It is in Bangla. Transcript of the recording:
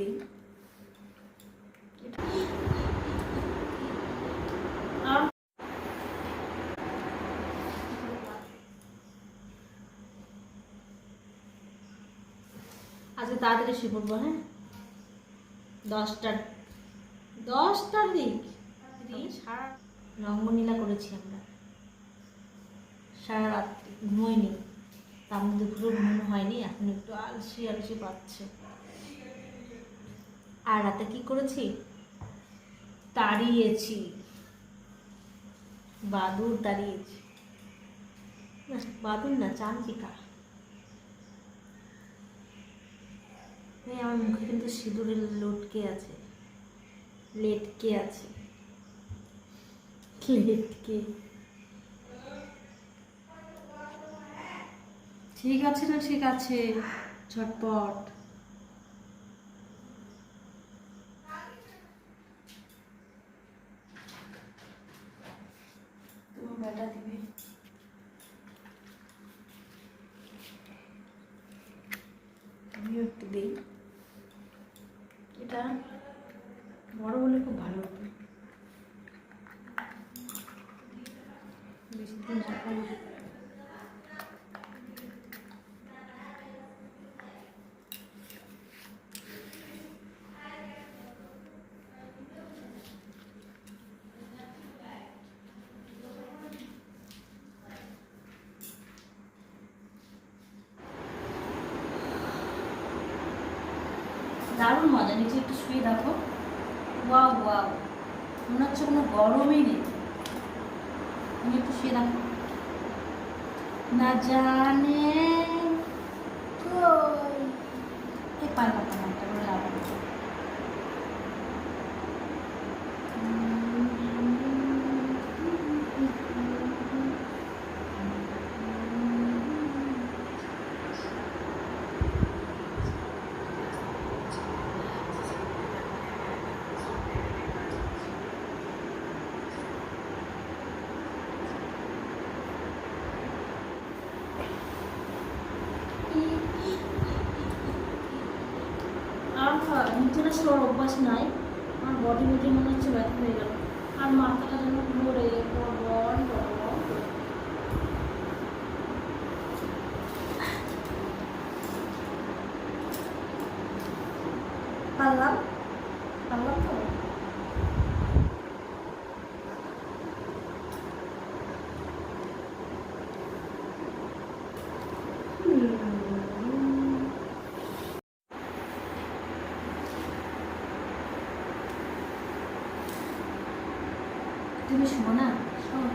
দিই। আজকে তাড়াতাড়ি শুয়ে পড়ব হ্যাঁ? দশটার দশটার দিক? সারা রঙ্গনীলা করেছি আমরা। সারা রাত ঘুমোইনি। তার মধ্যে পুরো ঘুমানো হয়নি এখন একটু আলসি আলসি পাচ্ছে। আর রাতে কি করেছি? তাড়িয়েছি বাদুর তাড়িয়েছি না বাদুর না এই আমার মুখে কিন্তু সিঁদুরের লটকে আছে। লেটকে আছে। লেটকে। ঠিক আছে না ঠিক আছে? ঝটপট। দিই। এটা বড় হলে খুব ভালো। হতো দারুণ মজা, নিচে একটু শুয়ে দেখো ওয়াও ওয়াও। মনে হচ্ছে কোনো গরমই নেই। একটু শুয়ে দেখো না জানে আর নিচে না শোয়ার অভ্যাস নাই। আমার বডি বুঝে মনে হচ্ছে ব্যথা হয়ে গেল। আর মাথাটা যেন ঘুরে বড় বড় বড় করে। পারলাম? পারলাম তো? তুমি শোনা শোন।